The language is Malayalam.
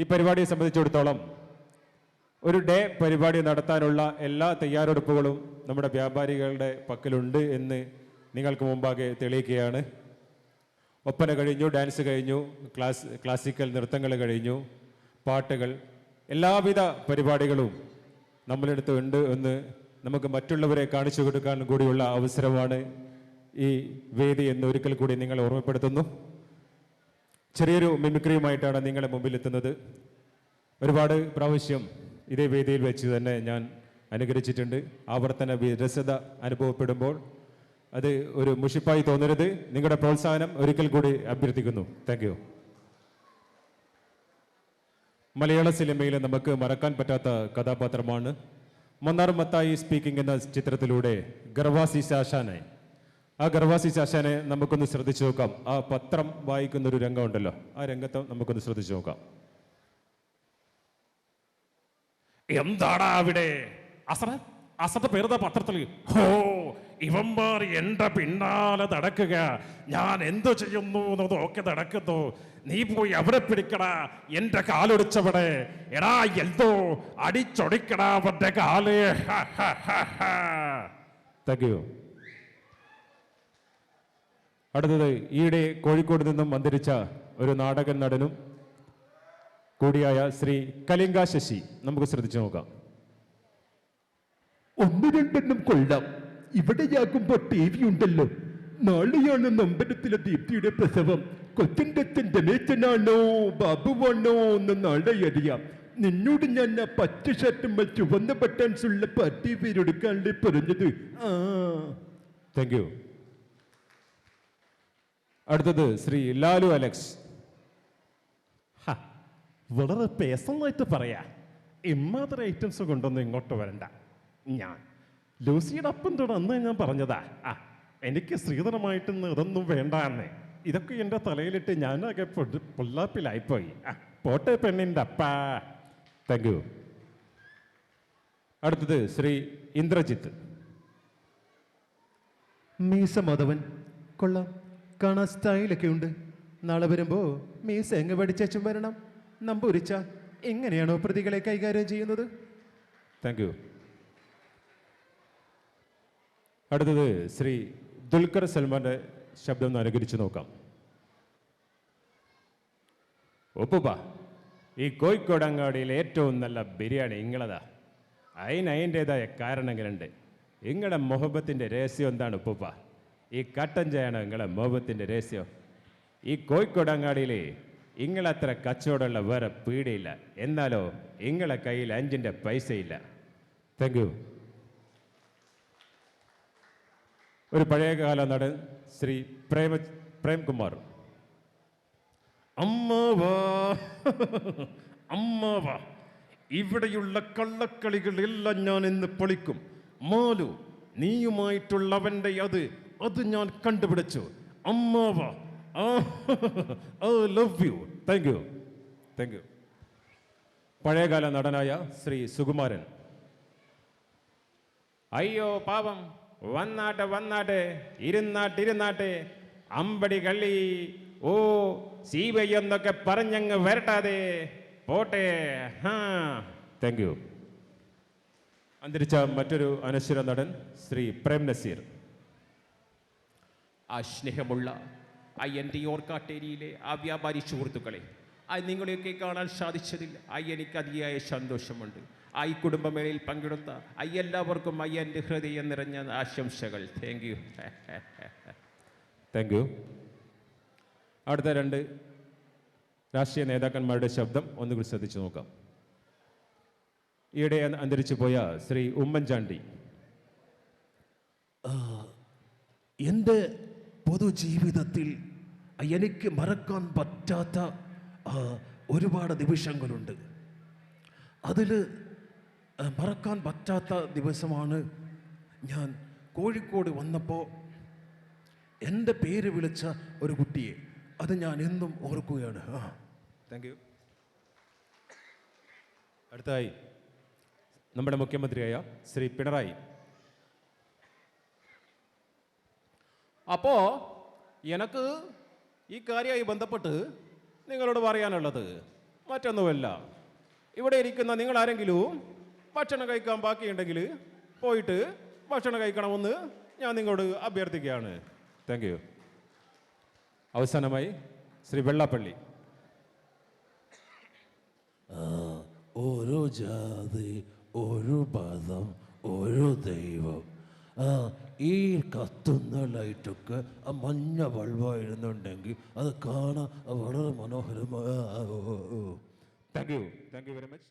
ഈ പരിപാടിയെ സംബന്ധിച്ചിടത്തോളം ഒരു ഡേ പരിപാടി നടത്താനുള്ള എല്ലാ തയ്യാറെടുപ്പുകളും നമ്മുടെ വ്യാപാരികളുടെ പക്കലുണ്ട് എന്ന് നിങ്ങൾക്ക് മുമ്പാകെ തെളിയിക്കുകയാണ്. ഒപ്പന കഴിഞ്ഞു ഡാൻസ് കഴിഞ്ഞു ക്ലാസ് ക്ലാസിക്കൽ നൃത്തങ്ങൾ കഴിഞ്ഞു പാട്ടുകൾ എല്ലാവിധ പരിപാടികളും നമ്മളെടുത്ത് ഉണ്ട് എന്ന് നമുക്ക് മറ്റുള്ളവരെ കാണിച്ചു കൊടുക്കാൻ കൂടിയുള്ള അവസരമാണ് ഈ വേദി എന്ന് ഒരിക്കൽ കൂടി നിങ്ങൾ ഓർമ്മപ്പെടുത്തുന്നു. ചെറിയൊരു മിമിക്രിയുമായിട്ടാണ് മുമ്പിൽ എത്തുന്നത് ഒരുപാട് പ്രാവശ്യം ഇതേ വേദിയിൽ വെച്ച് തന്നെ ഞാൻ അനുകരിച്ചിട്ടുണ്ട്. ആവർത്തന വിരസത അനുഭവപ്പെടുമ്പോൾ അത് ഒരു മുഷിപ്പായി തോന്നരുത്. നിങ്ങളുടെ പ്രോത്സാഹനം ഒരിക്കൽ കൂടി അഭ്യർത്ഥിക്കുന്നു. താങ്ക് യു മലയാള സിനിമയിൽ നമുക്ക് മറക്കാൻ പറ്റാത്ത കഥാപാത്രമാണ്. മന്നാർ മത്തായി സ്പീക്കിംഗ് എന്ന ചിത്രത്തിലൂടെ ഗർവാസി ശാശാനെ ആ ഗർവാസി ചാശാനെ നമുക്കൊന്ന് ശ്രദ്ധിച്ചു നോക്കാം. ആ പത്രം വായിക്കുന്ന ഒരു രംഗമുണ്ടല്ലോ. ആ രംഗത്തെ നമുക്കൊന്ന് ശ്രദ്ധിച്ചു നോക്കാം. എന്താടാ അവിടെ? അസറ അസറ പേരുത പത്രത്തിൽ ഹോ ഇവന്മാർ എന്റെ പിന്നാലെ നടക്കുക. ഞാൻ എന്തു ചെയ്യുന്നു എന്ന് നോക്കി നടക്കുന്നു. നീ പോയി അവരെ പിടിക്കടാ. എന്റെ കാലൊടിച്ചവിടെ. എടാ എന്തോ അടിച്ചൊടിക്കടാ അവന്റെ കാൽ. താങ്ക് യു അടുത്തത് ഈയിടെ കോഴിക്കോട് നിന്നും അന്തരിച്ച ഒരു നാടക നടനും കൂടിയായ ശ്രീ കലിംഗ ശശി. നമുക്ക് ശ്രദ്ധിച്ചു നോക്കാം. ഒന്ന് രണ്ടെണ്ണം കൊള്ളാം. ഇവിടെയാകുമ്പോൾ ടി വി ഉണ്ടല്ലോ. നാളെയാണ് നമ്പരത്തിലെ ദീപ്തിയുടെ പ്രസവം. കൊച്ചിന്റെ അച്ഛൻ രമേശനാണോ ബാബുവാണോ എന്ന് നാളെ അറിയാം. നിന്നോട് ഞാൻ ആ പച്ച ഷർട്ടും ചുവന്ന ബട്ടൺസ് ഉള്ള പാർട്ടി പേരെടുക്കാണ്ട് പറഞ്ഞത്? ആ. താങ്ക് യു അടുത്തത് ശ്രീ ലാലു അലക്സ്. ഹ, വളരെ പേഴ്സണലായിട്ട് പറയാ. ഇമ്മാതിരി ഐറ്റംസ് കൊണ്ടൊന്നും ഇങ്ങോട്ട് വരണ്ട. ഞാൻ ലൂസിയുടെ അപ്പന്റെ അന്ന് ഞാൻ പറഞ്ഞതാ ആ എനിക്ക് സ്ത്രീധനമായിട്ട് ഇതൊന്നും വേണ്ട എന്ന് ഇതൊക്കെ എന്റെ തലയിലിട്ട് ഞാനൊക്കെ പൊള്ളാപ്പിലായിപ്പോയി. ആ പോട്ടെ പെണ്ണിന്റെ അപ്പാ. താങ്ക് യു അടുത്തത് ശ്രീ ഇന്ദ്രജിത്ത്. മീസ മാധവൻ കൊള്ളാം. കാണാൻ സ്റ്റൈലൊക്കെ ഉണ്ട്. നാളെ വരുമ്പോ മീസ് എങ്ങ് പഠിച്ചും വരണം. നമ്പൂരിച്ച എങ്ങനെയാണോ പ്രതികളെ കൈകാര്യം ചെയ്യുന്നത്? താങ്ക് യു അടുത്തത് ശ്രീ ദുൽഖർ സൽമാന്റെ ശബ്ദം ഒന്ന് അനുകരിച്ച് നോക്കാം. ഒപ്പുപ്പ ഈ കോഴിക്കോട് അങ്ങാടിയിലെ ഏറ്റവും നല്ല ബിരിയാണി ഇങ്ങളതാ. അതിന് അതിന്റെതായ കാരണങ്ങളുണ്ട്. നിങ്ങളുടെ മുഹബത്തിന്റെ രഹസ്യം എന്താണ് ഉപ്പുപ്പ ഈ കട്ടൻ ചായയാണോ നിങ്ങളെ മോഹത്തിന്റെ രഹസ്യം. ഈ കോഴിക്കോട് അങ്ങാടിയിൽ നിങ്ങളത്ര കച്ചവടമുള്ള വേറെ പീടിയില്ല എന്നാലോ നിങ്ങളെ കയ്യിൽ അഞ്ചിന്റെ പൈസയില്ല. താങ്ക് യു ഒരു പഴയകാല നടൻ ശ്രീ പ്രേമ പ്രേംകുമാർ. അമ്മാവാ അമ്മാവാ ഇവിടെയുള്ള കള്ളക്കളികളെല്ലാം ഞാൻ ഇന്ന് പൊളിക്കും. മാലു നീയുമായിട്ടുള്ളവന്റെ അത് അത് ഞാൻ കണ്ടുപിടിച്ചു. അമ്മാവ I love you. Thank you thank you പഴയകാല നടനായ ശ്രീ സുകുമാരൻ. അയ്യോ പാപം വന്നാട്ടെ വന്നാട്ടെ ഇരുന്നാട്ട് ഇരുന്നാട്ടെ. അമ്പടി കള്ളി ഓ സീബൈ എന്നൊക്കെ പറഞ്ഞങ്ങ് വരട്ടാതെ. പോട്ടെ. ഹാ. താങ്ക് യു അന്തരിച്ച മറ്റൊരു അനശ്വര നടൻ ശ്രീ പ്രേം നസീർ ആ സ്നേഹമുള്ള ആ എന്റെ ഓർക്കാട്ടേരിയിലെ ആ വ്യാപാരി സുഹൃത്തുക്കളെ ആ നിങ്ങളെയൊക്കെ കാണാൻ സാധിച്ചതിൽ ആ എനിക്ക് അതിയായ സന്തോഷമുണ്ട്. ആ ഈ കുടുംബമേളയിൽ പങ്കെടുത്ത ആ എല്ലാവർക്കും ആ എന്റെ ഹൃദയം നിറഞ്ഞ ആശംസകൾ. താങ്ക് യു താങ്ക് യു അടുത്ത രണ്ട് രാഷ്ട്രീയ നേതാക്കന്മാരുടെ ശബ്ദം ഒന്നുകൂടി ശ്രദ്ധിച്ചു നോക്കാം. ഈയിടെ അന്തരിച്ചു പോയ ശ്രീ ഉമ്മൻചാണ്ടി. എന്റെ പൊതുജീവിതത്തിൽ എനിക്ക് മറക്കാൻ പറ്റാത്ത ഒരുപാട് നിമിഷങ്ങളുണ്ട്. അതിൽ മറക്കാൻ പറ്റാത്ത ദിവസമാണ് ഞാൻ കോഴിക്കോട് വന്നപ്പോൾ എന്റെ പേര് വിളിച്ച ഒരു കുട്ടിയെ. അത് ഞാൻ എന്നും ഓർക്കുകയാണ്. താങ്ക് യു അടുത്തതായി നമ്മുടെ മുഖ്യമന്ത്രിയായ ശ്രീ പിണറായി. അപ്പോ എനക്ക് ഈ കാര്യമായി ബന്ധപ്പെട്ട് നിങ്ങളോട് പറയാനുള്ളത് മറ്റൊന്നുമല്ല. ഇവിടെ ഇരിക്കുന്ന നിങ്ങൾ ആരെങ്കിലും ഭക്ഷണം കഴിക്കാൻ ബാക്കിയുണ്ടെങ്കിൽ പോയിട്ട് ഭക്ഷണം കഴിക്കണമെന്ന് ഞാൻ നിങ്ങളോട് അഭ്യർത്ഥിക്കുകയാണ്. താങ്ക് യു അവസാനമായി ശ്രീ വെള്ളാപ്പള്ളി. ഓരോ ജാതി ഒരു മതം ഒരു ദൈവം. ആ ഈ കത്തുന്ന ലൈറ്റൊക്കെ ആ മഞ്ഞ ബൾബായിരുന്നുണ്ടെങ്കിൽ അത് കാണാൻ വളരെ മനോഹരമായ thank you thank you very much